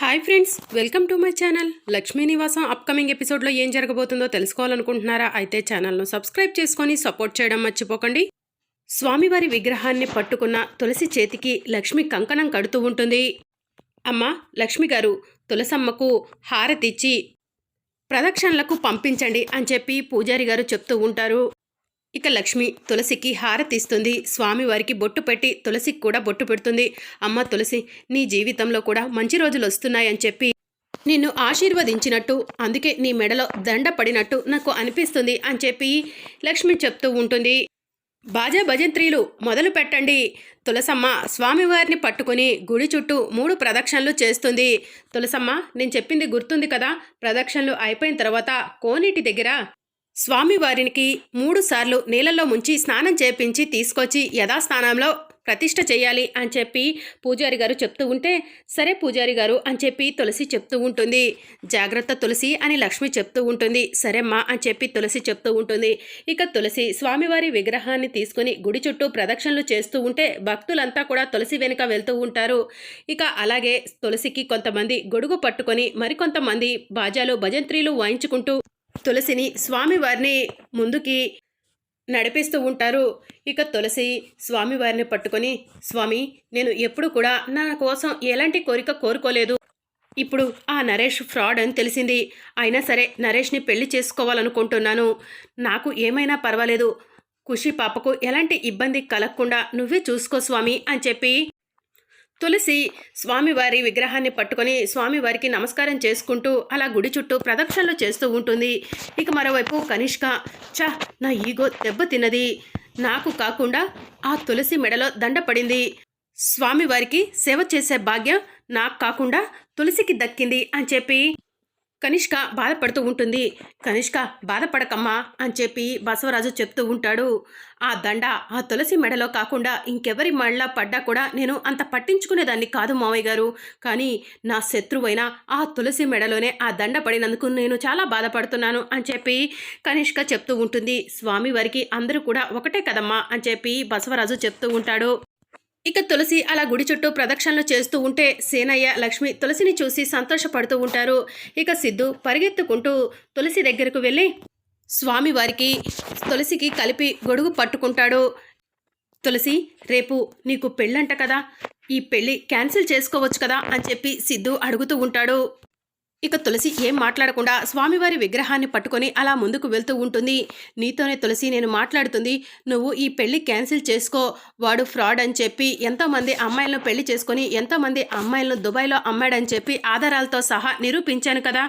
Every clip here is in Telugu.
Hi friends welcome to my channel. Lakshmi Nivasam upcoming ఎపిసోడ్లో ఏం జరగబోతుందో తెలుసుకోవాలనుకుంటున్నారా అయితే ఛానల్ను సబ్స్క్రైబ్ చేసుకొని సపోర్ట్ చేయడం మర్చిపోకండి. స్వామివారి విగ్రహాన్ని పట్టుకున్న తులసి చేతికి లక్ష్మి కంకణం కడుతూ ఉంటుంది. అమ్మ లక్ష్మి గారు తులసమ్మకు హారతిచ్చి ప్రదక్షిణలకు పంపించండి అని చెప్పి పూజారి గారు చెప్తూ ఉంటారు. ఇక లక్ష్మి తులసికి హారతిస్తుంది స్వామివారికి బొట్టు పెట్టి తులసికి కూడా బొట్టు పెడుతుంది. అమ్మ తులసి నీ జీవితంలో కూడా మంచి రోజులు వస్తున్నాయని చెప్పి నిన్ను ఆశీర్వదించినట్టు అందుకే నీ మెడలో దండ పడినట్టు నాకు అనిపిస్తుంది అని చెప్పి లక్ష్మి చెప్తూ ఉంటుంది. బాజా భజంత్రీలు మొదలు పెట్టండి. తులసమ్మ స్వామివారిని పట్టుకొని గుడి చుట్టూ మూడు ప్రదక్షిణలు చేస్తుంది. తులసమ్మ నేను చెప్పింది గుర్తుంది కదా. ప్రదక్షిణలు అయిపోయిన తర్వాత కోనేటి దగ్గర స్వామివారికి మూడు సార్లు నీళ్ళల్లో ముంచి స్నానం చేపించి తీసుకొచ్చి యథాస్థానంలో ప్రతిష్ట చేయాలి అని చెప్పి పూజారి గారు చెప్తూ ఉంటే సరే పూజారి గారు అని చెప్పి తులసి చెప్తూ ఉంటుంది. జాగ్రత్త తులసి అని లక్ష్మి చెప్తూ ఉంటుంది. సరేమ్మా అని చెప్పి తులసి చెప్తూ ఉంటుంది. ఇక తులసి స్వామివారి విగ్రహాన్ని తీసుకుని గుడి చుట్టూ ప్రదక్షిణలు చేస్తూ ఉంటే భక్తులంతా కూడా తులసి వెనుక వెళ్తూ ఉంటారు. ఇక అలాగే తులసికి కొంతమంది గొడుగు పట్టుకొని మరికొంతమంది బాజాలు భజంత్రీలు వాయించుకుంటూ తులసిని స్వామివారిని ముందుకి నడిపిస్తూ ఉంటారు. ఇక తులసి స్వామివారిని పట్టుకొని స్వామి నేను ఎప్పుడు కూడా నా కోసం ఎలాంటి కోరిక కోరుకోలేదు. ఇప్పుడు ఆ నరేష్ ఫ్రాడ్ అని తెలిసింది. అయినా సరే నరేష్ని పెళ్ళి చేసుకోవాలనుకుంటున్నాను. నాకు ఏమైనా పర్వాలేదు. ఖుషి పాపకు ఎలాంటి ఇబ్బంది కలగకుండా నువ్వే చూసుకో స్వామి అని చెప్పి తులసి స్వామివారి విగ్రహాన్ని పట్టుకొని స్వామివారికి నమస్కారం చేసుకుంటూ అలా గుడి చుట్టూ ప్రదక్షిణలు చేస్తూ ఉంటుంది. ఇక మరోవైపు కనిష్క చ నా ఈగో దెబ్బతిన్నది నాకు కాకుండా ఆ తులసి మెడలో దండ పడింది. స్వామివారికి సేవ చేసే భాగ్యం నాకు కాకుండా తులసికి దక్కింది అని చెప్పి కనిష్క బాధపడుతూ ఉంటుంది. కనిష్క బాధపడకమ్మా అని చెప్పి బసవరాజు చెప్తూ ఉంటాడు. ఆ దండ ఆ తులసి మెడలో కాకుండా ఇంకెవరి మెడలా పడ్డా కూడా నేను అంత పట్టించుకునేదాన్ని కాదు మావయ్య గారు. కానీ నా శత్రువైన ఆ తులసి మెడలోనే ఆ దండ పడినందుకు నేను చాలా బాధపడుతున్నాను అని చెప్పి కనిష్క చెప్తూ ఉంటుంది. స్వామివారికి అందరూ కూడా ఒకటే కదమ్మా అని చెప్పి బసవరాజు చెప్తూ ఉంటాడు. ఇక తులసి అలా గుడి చుట్టూ ప్రదక్షిణలు చేస్తూ ఉంటే సేనయ్య లక్ష్మి తులసిని చూసి సంతోషపడుతూ ఉంటారు. ఇక సిద్ధు పరిగెత్తుకుంటూ తులసి దగ్గరకు వెళ్ళి స్వామివారికి తులసికి కలిపి గొడుగు పట్టుకుంటాడు. తులసి రేపు నీకు పెళ్ళంట కదా ఈ పెళ్ళి క్యాన్సిల్ చేసుకోవచ్చు కదా అని చెప్పి సిద్ధు అడుగుతూ ఉంటాడు. ఇక తులసి ఏం మాట్లాడకుండా స్వామివారి విగ్రహాన్ని పట్టుకొని అలా ముందుకు వెళ్తూ ఉంటుంది. నీతోనే తులసి నేను మాట్లాడుతుంది. నువ్వు ఈ పెళ్ళి క్యాన్సిల్ చేసుకో. వాడు ఫ్రాడ్ అని చెప్పి ఎంతోమంది అమ్మాయిలను పెళ్ళి చేసుకొని ఎంతోమంది అమ్మాయిలను దుబాయ్లో అమ్మాడని చెప్పి ఆధారాలతో సహా నిరూపించాను కదా.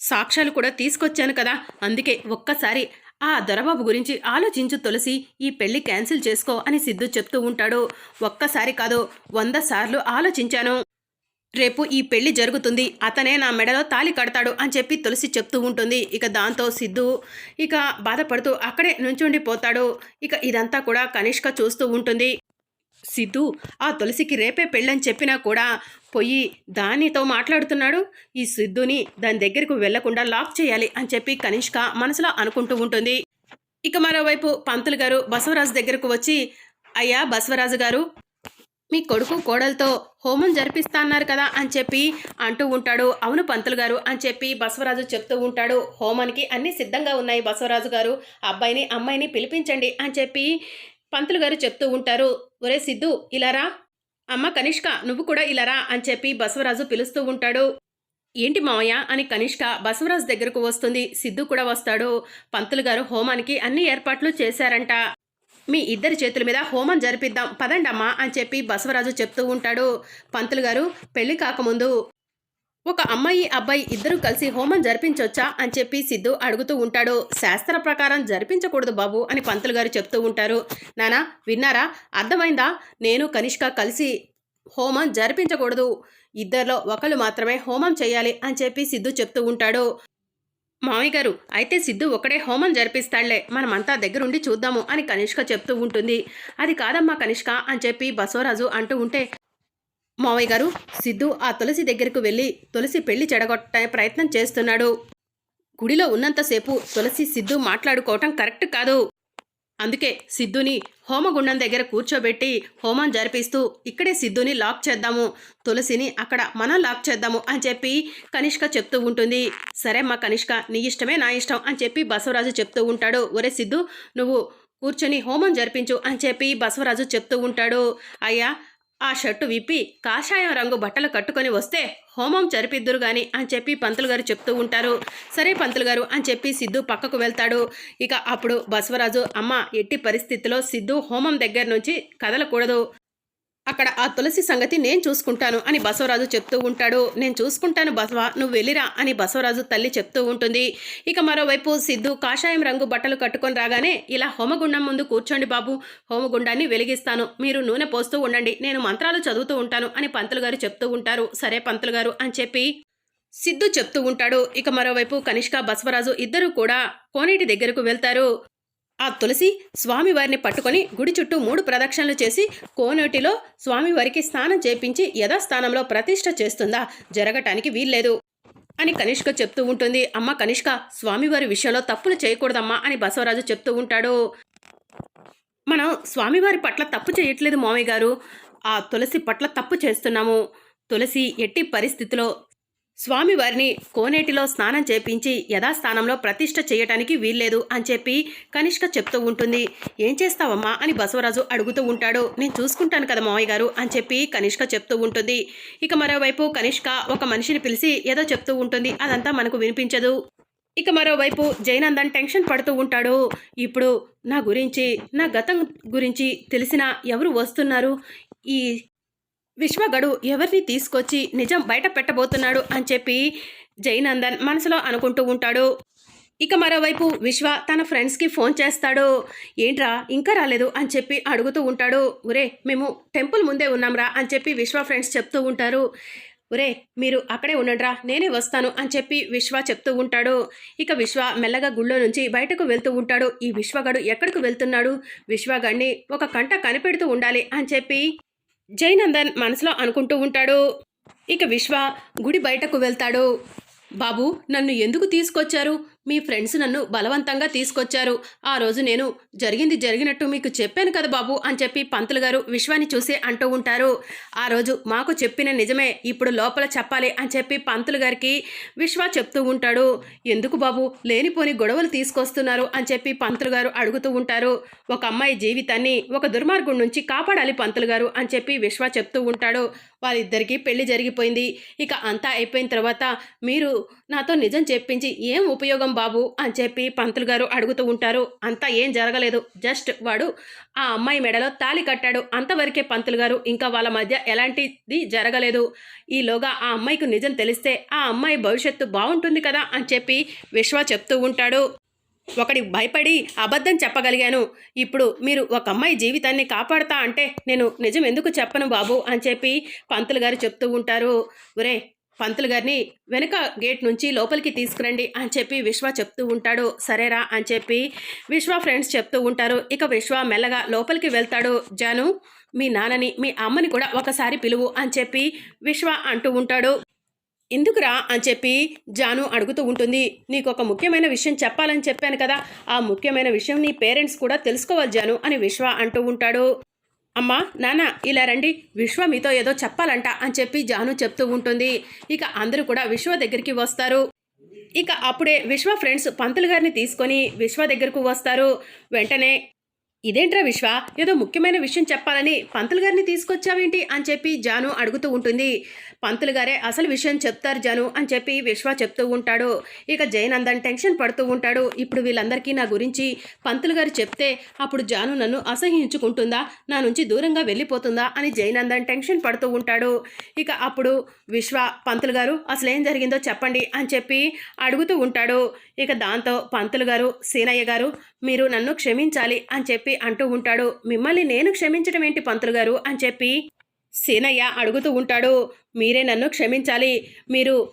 సాక్ష్యాలు కూడా తీసుకొచ్చాను కదా. అందుకే ఒక్కసారి ఆ దొరబాబు గురించి ఆలోచించు తులసి. ఈ పెళ్ళి క్యాన్సిల్ చేసుకో అని సిద్ధు చెప్తూ ఉంటాడు. ఒక్కసారి కాదు వంద సార్లు ఆలోచించాను. రేపు ఈ పెళ్ళి జరుగుతుంది. అతనే నా మెడలో తాలి కడతాడు అని చెప్పి తులసి చెప్తూ ఉంటుంది. ఇక దాంతో సిద్ధు ఇక బాధపడుతూ అక్కడే నుంచుండిపోతాడు. ఇక ఇదంతా కూడా కనిష్క చూస్తూ ఉంటుంది. సిద్ధు ఆ తులసికి రేపే పెళ్ళని చెప్పినా కూడా పొయ్యి దానితో మాట్లాడుతున్నాడు. ఈ సిద్ధుని దాని దగ్గరకు వెళ్ళకుండా లాక్ చేయాలి అని చెప్పి కనిష్క మనసులో అనుకుంటూ ఉంటుంది. ఇక మరోవైపు పంతులు గారు బసవరాజు దగ్గరకు వచ్చి అయ్యా బసవరాజు గారు మీ కొడుకు కోడలతో హోమం జరిపిస్తాన్నారు కదా అని చెప్పి అంటూ ఉంటాడు. అవును పంతులు గారు అని చెప్పి బసవరాజు చెప్తూ ఉంటాడు. హోమానికి అన్నీ సిద్ధంగా ఉన్నాయి బసవరాజు గారు. అబ్బాయిని అమ్మాయిని పిలిపించండి అని చెప్పి పంతులు గారు చెప్తూ ఉంటారు. ఒరే సిద్ధు ఇలారా అమ్మ కనిష్క నువ్వు కూడా ఇలారా అని చెప్పి బసవరాజు పిలుస్తూ ఉంటాడు. ఏంటి మావయ్య అని కనిష్క బసవరాజు దగ్గరకు వస్తుంది. సిద్ధు కూడా వస్తాడు. పంతులు గారు హోమానికి అన్ని ఏర్పాట్లు చేశారంట. మీ ఇద్దరి చేతుల మీద హోమం జరిపిద్దాం. పదండమ్మా అని చెప్పి బసవరాజు చెప్తూ ఉంటాడు. పంతులు గారు పెళ్ళి కాకముందు ఒక అమ్మాయి అబ్బాయి ఇద్దరు కలిసి హోమం జరిపించొచ్చా అని చెప్పి సిద్ధు అడుగుతూ ఉంటాడు. శాస్త్ర ప్రకారం జరిపించకూడదు బాబు అని పంతులు గారు చెప్తూ ఉంటారు. నానా విన్నారా? అర్థమైందా? నేను కనిష్క కలిసి హోమం జరిపించకూడదు. ఇద్దరిలో ఒకళ్ళు మాత్రమే హోమం చేయాలి అని చెప్పి సిద్ధు చెప్తూ ఉంటాడు. మామయ్య గారు అయితే సిద్ధు ఒకడే హోమం జరిపిస్తాళ్ళే. మనమంతా దగ్గరుండి చూద్దాము అని కనిష్క చెప్తూ ఉంటుంది. అది కాదమ్మా కనిష్క అని చెప్పి బసవరాజు అంటూ ఉంటే మామయ్య గారు సిద్ధు ఆ తులసి దగ్గరకు వెళ్ళి తులసి పెళ్ళి చెడగొట్టే ప్రయత్నం చేస్తున్నాడు. గుడిలో ఉన్నంతసేపు తులసి సిద్ధు మాట్లాడుకోవటం కరెక్ట్ కాదు. అందుకే సిద్ధుని హోమగుండం దగ్గర కూర్చోబెట్టి హోమం జరిపిస్తూ ఇక్కడే సిద్ధుని లాక్ చేద్దాము. తులసిని అక్కడ మనం లాక్ చేద్దాము అని చెప్పి కనిష్క చెప్తూ ఉంటుంది. సరే మా కనిష్క నీ ఇష్టమే నా ఇష్టం అని చెప్పి బసవరాజు చెప్తూ ఉంటాడు. ఒరే సిద్ధు నువ్వు కూర్చొని హోమం జరిపించు అని చెప్పి బసవరాజు చెప్తూ ఉంటాడు. అయ్యా ఆ షర్టు విప్పి కాషాయం రంగు బట్టలు కట్టుకొని వస్తే హోమం జరిపిద్దురు గాని అని చెప్పి పంతులు గారు చెప్తూ ఉంటారు. సరే పంతులు గారు అని చెప్పి సిద్ధు పక్కకు వెళ్తాడు. ఇక అప్పుడు బసవరాజు అమ్మ ఎట్టి పరిస్థితిలో సిద్ధు హోమం దగ్గర నుంచి కదలకూడదు. అక్కడ ఆ తులసి సంగతి నేను చూసుకుంటాను అని బసవరాజు చెప్తూ ఉంటాడు. నేను చూసుకుంటాను బసవ నువ్వు వెళ్ళిరా అని బసవరాజు తల్లి చెప్తూ ఉంటుంది. ఇక మరోవైపు సిద్ధు కాషాయం రంగు బట్టలు కట్టుకొని రాగానే ఇలా హోమగుండం ముందు కూర్చోండి బాబు హోమగుండాన్ని వెలిగిస్తాను. మీరు నూనె పోస్తూ ఉండండి నేను మంత్రాలు చదువుతూ ఉంటాను అని పంతులు గారు చెప్తూ ఉంటారు. సరే పంతులు గారు అని చెప్పి సిద్ధు చెప్తూ ఉంటాడు. ఇక మరోవైపు కనిష్క బసవరాజు ఇద్దరూ కూడా కోనేటి దగ్గరకు వెళ్తారు. ఆ తులసి స్వామివారిని పట్టుకొని గుడి చుట్టూ మూడు ప్రదక్షిణలు చేసి కోనోటిలో స్వామివారికి స్నానం చేపించి యథాస్థానంలో ప్రతిష్ట చేస్తుందా? జరగటానికి వీల్లేదు. అని కనిష్క చెప్తూ ఉంటుంది. అమ్మ కనిష్క స్వామివారి విషయంలో తప్పులు చేయకూడదమ్మా అని బసవరాజు చెప్తూ ఉంటాడు. మనం స్వామివారి పట్ల తప్పు చేయట్లేదు మామయ్య గారు. ఆ తులసి పట్ల తప్పు చేస్తున్నాము. తులసి ఎట్టి పరిస్థితిలో స్వామివారిని కోనేటిలో స్నానం చేపించి యథాస్థానంలో ప్రతిష్ట చేయటానికి వీల్లేదు అని చెప్పి కనిష్క చెప్తూ ఉంటుంది. ఏం చేస్తావమ్మా? అని బసవరాజు అడుగుతూ ఉంటాడు. నేను చూసుకుంటాను కదా మావయ్య గారు అని చెప్పి కనిష్క చెప్తూ ఉంటుంది. ఇక మరోవైపు కనిష్క ఒక మనిషిని పిలిచి ఏదో చెప్తూ ఉంటుంది. అదంతా మనకు వినిపించదు. ఇక మరోవైపు జయనందన్ టెన్షన్ పడుతూ ఉంటాడు. ఇప్పుడు నా గురించి నా గతం గురించి తెలిసిన ఎవరు వస్తున్నారు? ఈ విశ్వగడు ఎవరిని తీసుకొచ్చి నిజం బయట పెట్టబోతున్నాడు అని చెప్పి జైనందన్ మనసులో అనుకుంటూ ఉంటాడు. ఇక మరోవైపు విశ్వ తన ఫ్రెండ్స్కి ఫోన్ చేస్తాడు. ఏంట్రా ఇంకా రాలేదు అని చెప్పి అడుగుతూ ఉంటాడు. ఒరే మేము టెంపుల్ ముందే ఉన్నాంరా అని చెప్పి విశ్వ ఫ్రెండ్స్ చెప్తూ ఉంటారు. ఒరే మీరు అక్కడే ఉండండిరా నేనే వస్తాను అని చెప్పి విశ్వ చెప్తూ ఉంటాడు. ఇక విశ్వ మెల్లగా గుళ్ళో నుంచి బయటకు వెళ్తూ ఉంటాడు. ఈ విశ్వగడు ఎక్కడికి వెళ్తున్నాడు? విశ్వగడిని ఒక కంట కనిపెడుతూ ఉండాలి అని చెప్పి జయనందన్ మనసులో అనుకుంటూ ఉంటాడు. ఇక విశ్వ గుడి బయటకు వెళ్తాడు. బాబు నన్ను ఎందుకు తీసుకొచ్చారు? మీ ఫ్రెండ్స్ నన్ను బలవంతంగా తీసుకొచ్చారు. ఆ రోజు నేను జరిగింది జరిగినట్టు మీకు చెప్పాను కదా బాబు అని చెప్పి పంతులు గారు విశ్వాన్ని చూసి అంటూ ఉంటారు. ఆ రోజు మాకు చెప్పిన నిజమే ఇప్పుడు లోపల చెప్పాలి అని చెప్పి పంతులు గారికి విశ్వ చెప్తూ ఉంటాడు. ఎందుకు బాబు లేనిపోని గొడవలు తీసుకొస్తున్నారు అని చెప్పి పంతులు గారు అడుగుతూ ఉంటారు. ఒక అమ్మాయి జీవితాన్ని ఒక దుర్మార్గుడి నుంచి కాపాడాలి పంతులు గారు అని చెప్పి విశ్వ చెప్తూ ఉంటాడు. వాళ్ళిద్దరికీ పెళ్ళి జరిగిపోయింది. ఇక అంతా అయిపోయిన తర్వాత మీరు నాతో నిజం చెప్పించి ఏం ఉపయోగం బాబు అని చెప్పి పంతులు గారు అడుగుతూ ఉంటారు. అంతా ఏం జరగలేదు. జస్ట్ వాడు ఆ అమ్మాయి మెడలో తాళి కట్టాడు. అంతవరకే పంతులు గారు ఇంకా వాళ్ళ మధ్య ఎలాంటిది జరగలేదు. ఈలోగా ఆ అమ్మాయికి నిజం తెలిస్తే ఆ అమ్మాయి భవిష్యత్తు బాగుంటుంది కదా అని చెప్పి విశ్వ చెప్తూ ఉంటాడు. ఒకడి భయపడి అబద్ధం చెప్పగలిగాను. ఇప్పుడు మీరు ఒక అమ్మాయి జీవితాన్ని కాపాడుతా అంటే నేను నిజం ఎందుకు చెప్పను బాబు అని చెప్పి పంతులు గారు చెప్తూ ఉంటారు. ఒరే పంతులు గారిని వెనుక గేట్ నుంచి లోపలికి తీసుకురండి అని చెప్పి విశ్వ చెప్తూ ఉంటాడు. సరేరా అని చెప్పి విశ్వ ఫ్రెండ్స్ చెప్తూ ఉంటారు. ఇక విశ్వ మెల్లగా లోపలికి వెళ్తాడు. జాను మీ నాన్నని మీ అమ్మని కూడా ఒకసారి పిలువు అని చెప్పి విశ్వ అంటూ ఉంటాడు. ఎందుకురా అని చెప్పి జాను అడుగుతూ ఉంటుంది. నీకు ఒక ముఖ్యమైన విషయం చెప్పాలని చెప్పాను కదా. ఆ ముఖ్యమైన విషయం నీ పేరెంట్స్ కూడా తెలుసుకోవాలి జాను అని విశ్వ అంటూ ఉంటాడు. అమ్మా నాన్న ఇలా రండి. విశ్వ మీతో ఏదో చెప్పాలంట అని చెప్పి జాను చెప్తూ ఉంటుంది. ఇక అందరూ కూడా విశ్వ దగ్గరికి వస్తారు. ఇక అప్పుడే విశ్వ ఫ్రెండ్స్ పంతులు గారిని తీసుకొని విశ్వ దగ్గరకు వస్తారు. వెంటనే ఇదేంట్రా విశ్వ? ఏదో ముఖ్యమైన విషయం చెప్పాలని పంతులు గారిని తీసుకొచ్చావేంటి అని చెప్పి జాను అడుగుతూ ఉంటుంది. పంతులు గారే అసలు విషయం చెప్తారు జాను అని చెప్పి విశ్వ చెప్తూ ఉంటాడు. ఇక జయనందన్ టెన్షన్ పడుతూ ఉంటాడు. ఇప్పుడు వీళ్ళందరికీ నా గురించి పంతులు గారు చెప్తే అప్పుడు జాను నన్ను అసహించుకుంటుందా నా నుంచి దూరంగా వెళ్ళిపోతుందా? అని జయనందన్ టెన్షన్ పడుతూ ఉంటాడు. ఇక అప్పుడు విశ్వ పంతులు గారు అసలు ఏం జరిగిందో చెప్పండి అని చెప్పి అడుగుతూ ఉంటాడు. ఇక దాంతో పంతులు గారు సీనయ్య గారు మీరు నన్ను క్షమించాలి అని చెప్పి అంటూ ఉంటాడు. మిమ్మల్ని నేను క్షమించడం ఏంటి పంతులు గారు? అని చెప్పి సీనయ్య అడుగుతూ ఉంటాడు. మీరే నన్ను క్షమించాలి. మీరు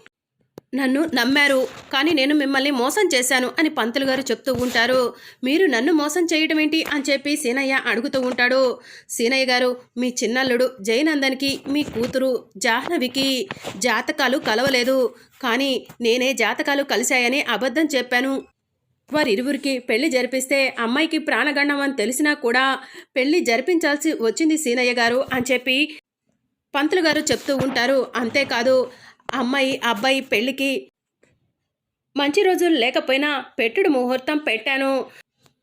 నన్ను నమ్మారు. కానీ నేను మిమ్మల్ని మోసం చేశాను అని పంతులు గారు చెప్తూ ఉంటారు. మీరు నన్ను మోసం చేయడం ఏంటి? అని చెప్పి సీనయ్య అడుగుతూ ఉంటాడు. సీనయ్య గారు మీ చిన్నల్లుడు జయనందన్కి మీ కూతురు జాహ్నవికి జాతకాలు కలవలేదు. కానీ నేనే జాతకాలు కలిశాయని అబద్ధం చెప్పాను. వారిరువురికి పెళ్ళి జరిపిస్తే అమ్మాయికి ప్రాణగండం అని తెలిసినా కూడా పెళ్ళి జరిపించాల్సి వచ్చింది సీనయ్య గారు అని చెప్పి పంతులు గారు చెప్తూ ఉంటారు. అంతేకాదు అమ్మాయి అబ్బాయి పెళ్ళికి మంచి రోజులు లేకపోయినా పెట్టుడు ముహూర్తం పెట్టాను.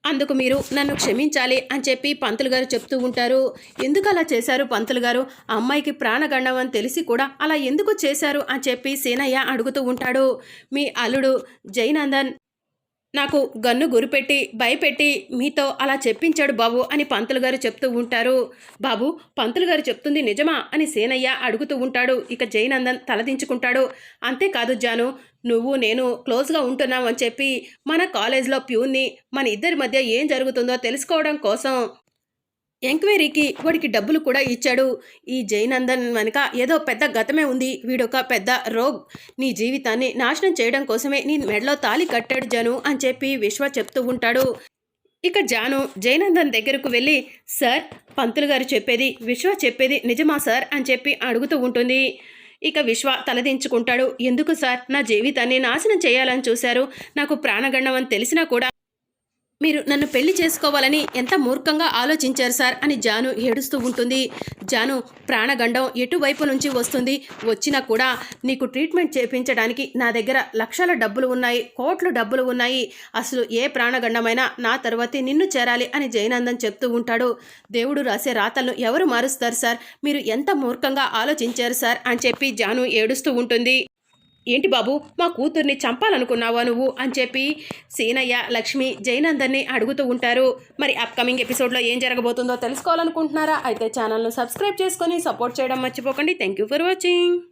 అందుకు మీరు నన్ను క్షమించాలి అని చెప్పి పంతులు గారు చెప్తూ ఉంటారు. ఎందుకు అలా చేశారు పంతులు గారు? అమ్మాయికి ప్రాణగండం అని తెలిసి కూడా అలా ఎందుకు చేశారు అని చెప్పి సీనయ్య అడుగుతూ ఉంటాడు. మీ అల్లుడు జైనందన్ నాకు గన్ను గురిపెట్టి భయపెట్టి మీతో అలా చెప్పించాడు బాబు అని పంతులు గారు చెప్తూ ఉంటారు. బాబు పంతులు గారు చెప్తుంది నిజమా అని సేనయ్య అడుగుతూ ఉంటాడు. ఇక జైనందన్ తలదించుకుంటాడు. అంతేకాదు జాను నువ్వు నేను క్లోజ్గా ఉంటున్నావు అని చెప్పి మన కాలేజ్లో ప్యూన్ని మన ఇద్దరి మధ్య ఏం జరుగుతుందో తెలుసుకోవడం కోసం ఎంక్వైరీకి వాడికి డబ్బులు కూడా ఇచ్చాడు. ఈ జైనందన్ వెనుక ఏదో పెద్ద గతమే ఉంది. వీడొక పెద్ద రోగ్. నీ జీవితాన్ని నాశనం చేయడం కోసమే నీ మెడలో తాలి కట్టాడు జను అని చెప్పి విశ్వ చెప్తూ ఉంటాడు. ఇక జాను జైనందన్ దగ్గరకు వెళ్ళి సార్ పంతులు గారు చెప్పేది విశ్వ చెప్పేది నిజమా సార్? అని చెప్పి అడుగుతూ ఉంటుంది. ఇక విశ్వ తలదించుకుంటాడు. ఎందుకు సార్? నా జీవితాన్ని నాశనం చేయాలని చూశారు. నాకు ప్రాణగండం అని తెలిసినా కూడా మీరు నన్ను పెళ్ళి చేసుకోవాలని ఎంత మూర్ఖంగా ఆలోచించారు సార్ అని జాను ఏడుస్తూ ఉంటుంది. జాను ప్రాణగండం ఎటువైపు నుంచి వస్తుంది? వచ్చినా కూడా నీకు ట్రీట్మెంట్ చేపించడానికి నా దగ్గర లక్షల డబ్బులు ఉన్నాయి కోట్లు డబ్బులు ఉన్నాయి. అసలు ఏ ప్రాణగండమైనా నా తర్వాతే నిన్ను చేరాలి అని జయనందన్ చెప్తూ ఉంటాడు. దేవుడు రాసే రాతలను ఎవరు మారుస్తారు సార్? మీరు ఎంత మూర్ఖంగా ఆలోచించారు సార్? అని చెప్పి జాను ఏడుస్తూ ఉంటుంది. ఏంటి బాబు మా కూతుర్ని చంపాలనుకున్నావా నువ్వు? అని చెప్పి సీనయ్య లక్ష్మి జైనందర్ని అడుగుతూ ఉంటారు. మరి అప్కమింగ్ ఎపిసోడ్లో ఏం జరగబోతుందో తెలుసుకోవాలనుకుంటున్నారా? అయితే ఛానల్ను సబ్స్క్రైబ్ చేసుకొని సపోర్ట్ చేయడం మర్చిపోకండి. Thank you for watching